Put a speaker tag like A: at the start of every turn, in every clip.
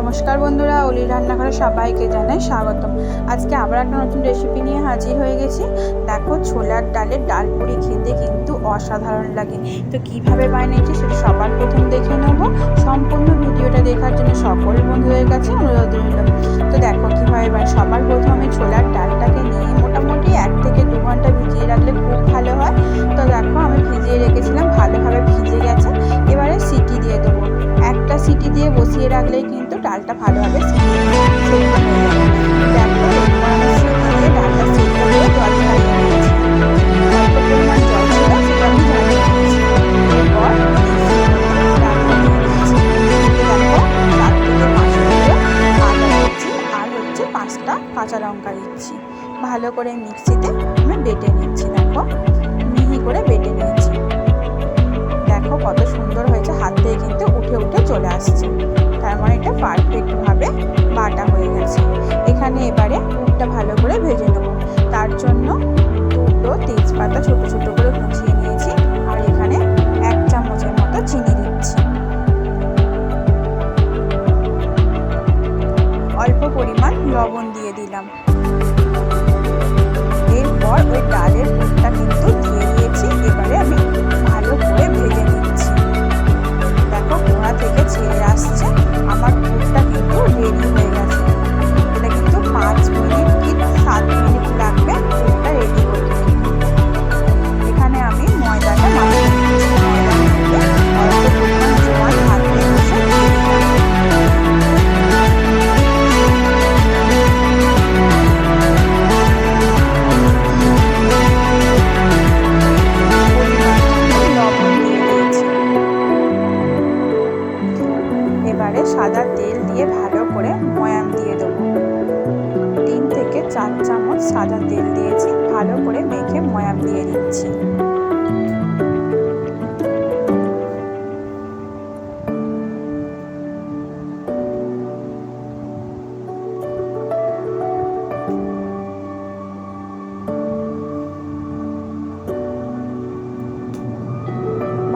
A: নমস্কার বন্ধুরা অলি রান্নাঘরে সবাইকে জানাই স্বাগতম। আজকে আবার একটা নতুন রেসিপি নিয়ে হাজির হয়ে গেছি। দেখো, ছোলার ডালের ডাল পুরি খেতে কিন্তু অসাধারণ লাগে। তো কীভাবে বানিয়েছি সেটা সবার প্রথম দেখে নেব। সম্পূর্ণ বসিয়ে রাখলেই কিন্তু ডালটা ভালোভাবে দিয়ে ডালটা পাঁচটা কাঁচা লঙ্কা দিচ্ছি ভালো করে মিক্সিতে আমি বেটে নিচ্ছি, দেখো। মিহি করে বেটে নিয়েছি। দেখো কত সুন্দর হয়েছে, হাত দিয়ে কিন্তু উঠে উঠে চলে আসছে। মানে এটা পারফেক্টভাবে বাটা হয়ে গেছে। এখানে এবারে পুরটা ভালো করে ভেজে নেব। তার জন্য দুটো তেজপাতা ছোট ছোট করে কুচিয়ে নিয়েছি আর এখানে এক চামচের মতো চিনি দিচ্ছি। অল্প পরিমাণ লবণ দিয়ে দিলাম। এরপর ওই ডালের পুরটা কিন্তু দিয়ে দিয়েছি। এবারে আমি চার চামচ সাদা তেল দিয়েছি, ভালো করে মেখে ময়াম দিয়ে দিচ্ছি।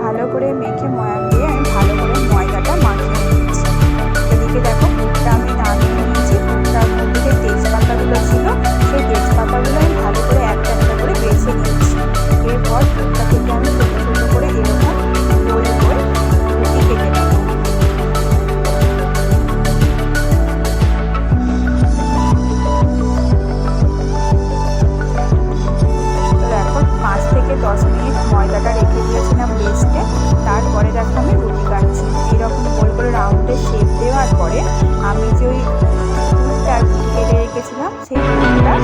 A: ভালো করে মেখে ময়াম দেওয়ার পরে আমি যে ওই কেটে রেখেছিলাম সেই একটা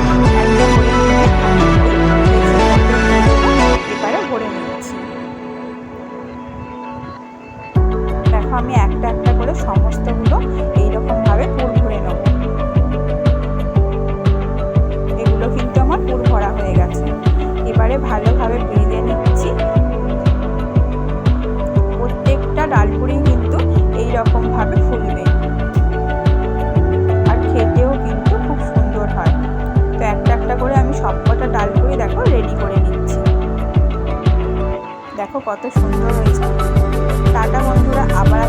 A: ডাল করে দেখো রেডি করে নিচ্ছি। দেখো কত সুন্দর হয়েছে। টাটা বন্ধুরা আবার